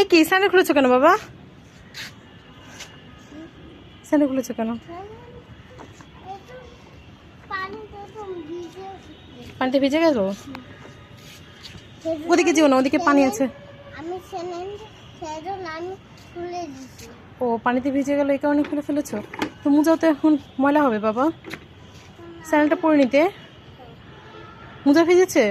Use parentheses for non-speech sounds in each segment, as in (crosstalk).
এ কি, স্যান্ডেল খুলেছো কেন বাবা? স্যান্ডেল খুলেছো কেন? পানিতে ভিজে গেল ওদিকে যেও না, ওদিকে পানি আছে। ও, পানিতে ভিজে গেল এই কারণে খুলে ফেলেছো? তো মোজাও তো এখন ময়লা হবে বাবা। স্যান্ডেলটা পরে নিতে। মোজা ভিজেছে?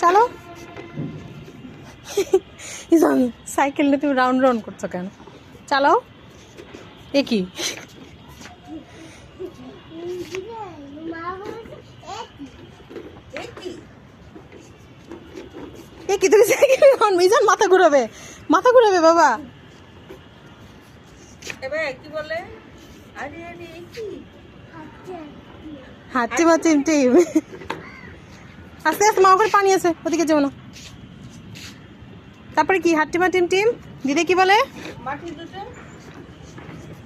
চালো। (laughs) ইজন সাইকেল নিয়ে তুমি রাউন্ড রাউন্ড করছ কেন? চালাও। এ কি? এ তুমি সাইকেল মিজান মাথা ঘুরাবে। মাথা ঘুরাবে বাবা। এবার কি বলে? আরে আরে কি? আচ্ছা হাঁটতে মা টিম টিম আস্তে আস্তে মা ওখানে পানি আছে ওদিকে যাও না। তারপরে কি হাঁটতে মা টিম টিম দিদি কি বলে? মাটি দুটো।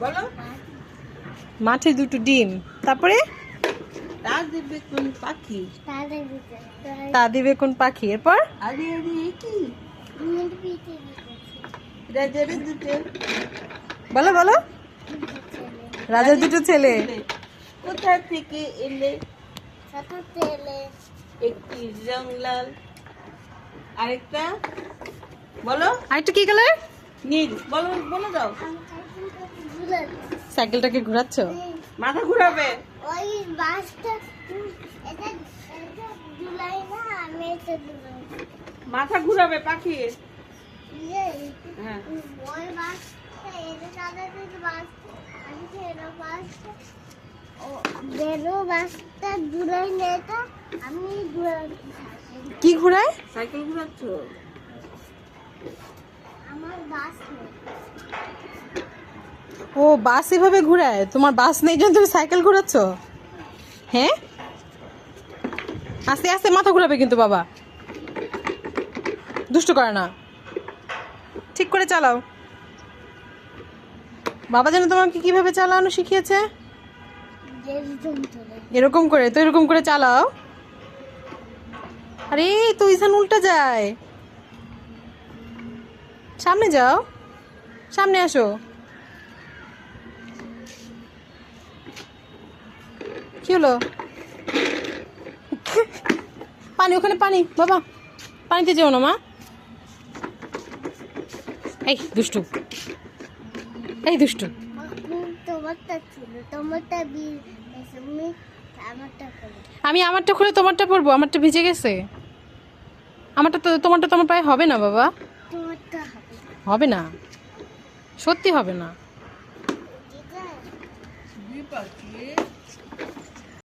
বলো। মাঠে দুটো ডিম। তারপরে? তা দিবে কোন পাখি? তা দিবে কোন পাখি? এরপর? বলো বলো। রাজার দুটো ছেলে। কোথা থেকে এলে? একটি রং লাল। আরেকটা? বলো। আর একটু কি কালার নীল। বলো বলে দাও। সাইকেলটাকে ঘোরাচ্ছ? মাথা ঘুরাবে। ওই বাসটা এটা এটা না আমি এটা জুলাই মাথা ঘুরাবে পাখি। ইয়ে, হ্যাঁ। ওই বাসটা এটা সাদা বাস আমি বাসটা। বেরো বাসটা জুলাই না এটা আমি জুলাই কি ঘোরায়? সাইকেল ঘুরাচ্ছ? আমার বাস ও বাস এভাবে ঘোরায়? তোমার বাস নেই জন্য তুমি সাইকেল ঘোরাচ্ছ? হ্যাঁ? আস্তে আস্তে মাথা ঘোরাবে কিন্তু বাবা। দুষ্ট করে না। ঠিক করে চালাও। বাবা যেন তোমাকে কীভাবে চালানো শিখিয়েছে? এরকম করে, তো এরকম করে চালাও। আরে, তো ইসান উল্টা যায়। সামনে যাও। সামনে আসো। কি হলো? পানি, ওখানে পানি। বাবা, পানিতে যেও না, মা। এই, দুষ্টু। এই, দুষ্টু। তোমারটা ছিল তোমারটা তুমি আমারটা আমি আমারটা খুলে তোমারটা পরবো আমারটা ভিজে গেছে। আমারটা তো তোমারটা তোমার পায়ে হবে না বাবা। তোমারটা হবে। হবে না। সত্যি হবে না। দুই পাখি